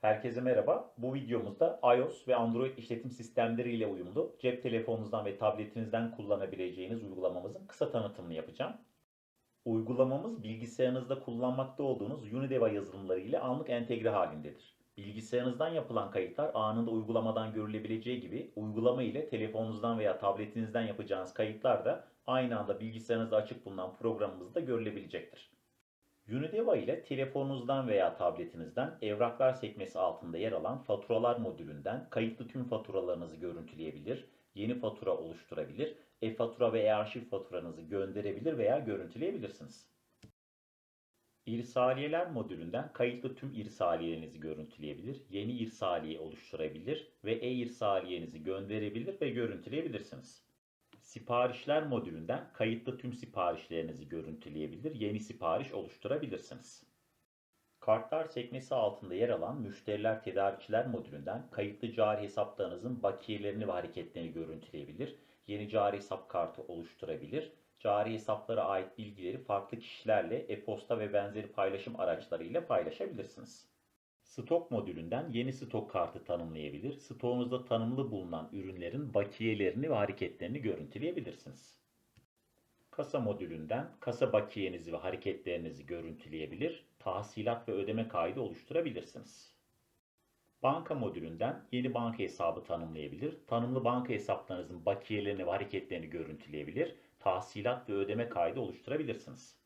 Herkese merhaba. Bu videomuzda iOS ve Android işletim sistemleri ile uyumlu cep telefonunuzdan ve tabletinizden kullanabileceğiniz uygulamamızın kısa tanıtımını yapacağım. Uygulamamız bilgisayarınızda kullanmakta olduğunuz Unideva yazılımları ile anlık entegre halindedir. Bilgisayarınızdan yapılan kayıtlar anında uygulamadan görülebileceği gibi uygulama ile telefonunuzdan veya tabletinizden yapacağınız kayıtlar da aynı anda bilgisayarınızda açık bulunan programımızda görülebilecektir. Unideva ile telefonunuzdan veya tabletinizden evraklar sekmesi altında yer alan faturalar modülünden kayıtlı tüm faturalarınızı görüntüleyebilir, yeni fatura oluşturabilir, e-fatura ve e-arşiv faturanızı gönderebilir veya görüntüleyebilirsiniz. İrsaliyeler modülünden kayıtlı tüm irsaliyelerinizi görüntüleyebilir, yeni irsaliye oluşturabilir ve e-irsaliyenizi gönderebilir ve görüntüleyebilirsiniz. Siparişler modülünden kayıtlı tüm siparişlerinizi görüntüleyebilir, yeni sipariş oluşturabilirsiniz. Kartlar sekmesi altında yer alan müşteriler tedarikçiler modülünden kayıtlı cari hesaplarınızın bakiyelerini ve hareketlerini görüntüleyebilir, yeni cari hesap kartı oluşturabilir, cari hesaplara ait bilgileri farklı kişilerle e-posta ve benzeri paylaşım araçlarıyla paylaşabilirsiniz. Stok modülünden yeni stok kartı tanımlayabilir, stoğunuzda tanımlı bulunan ürünlerin bakiyelerini ve hareketlerini görüntüleyebilirsiniz. Kasa modülünden kasa bakiyenizi ve hareketlerinizi görüntüleyebilir, tahsilat ve ödeme kaydı oluşturabilirsiniz. Banka modülünden yeni banka hesabı tanımlayabilir, tanımlı banka hesaplarınızın bakiyelerini ve hareketlerini görüntüleyebilir, tahsilat ve ödeme kaydı oluşturabilirsiniz.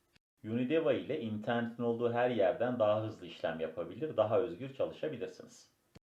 Unideva ile internetin olduğu her yerden daha hızlı işlem yapabilir, daha özgür çalışabilirsiniz.